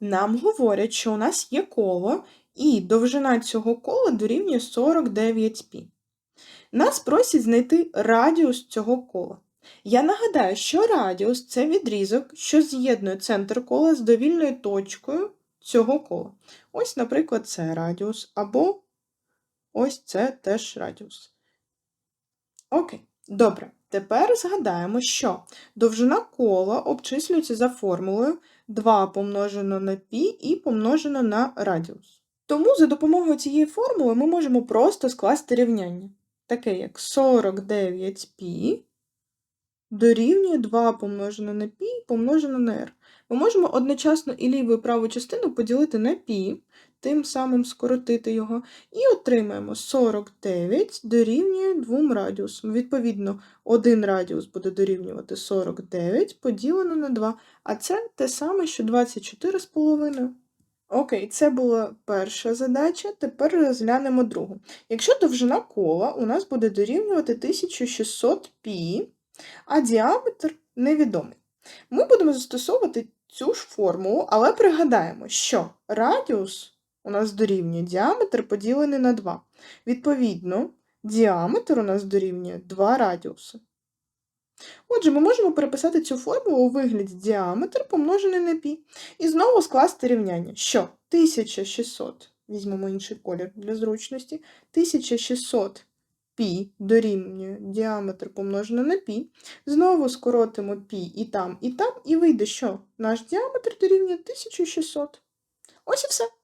Нам говорять, що у нас є коло, і довжина цього кола дорівнює 49 пі. Нас просять знайти радіус цього кола. Я нагадаю, що радіус це відрізок, що з'єднує центр кола з довільною точкою цього кола. Ось, наприклад, це радіус, або ось це теж радіус. Окей, добре. Тепер згадаємо, що довжина кола обчислюється за формулою 2 помножено на пі і помножено на радіус. Тому за допомогою цієї формули ми можемо просто скласти рівняння, таке як 49π дорівнює 2 помножено на π помножено на r. Ми можемо одночасно і ліву і праву частину поділити на π, тим самим скоротити його, і отримаємо 49 дорівнює 2 радіусам. Відповідно, один радіус буде дорівнювати 49 поділено на 2, а це те саме, що 24,5. Окей, це була перша задача, тепер розглянемо другу. Якщо довжина кола у нас буде дорівнювати 1600 π, а діаметр невідомий. Ми будемо застосовувати цю ж формулу, але пригадаємо, що радіус у нас дорівнює діаметр поділений на 2. Відповідно, діаметр у нас дорівнює 2 радіуси. Отже, ми можемо переписати цю формулу у вигляді діаметр помножений на пі. І знову скласти рівняння, що 1600, візьмемо інший колір для зручності, 1600 пі дорівнює діаметр помножений на пі. Знову скоротимо пі і там, і там, і вийде, що наш діаметр дорівнює 1600. Ось і все.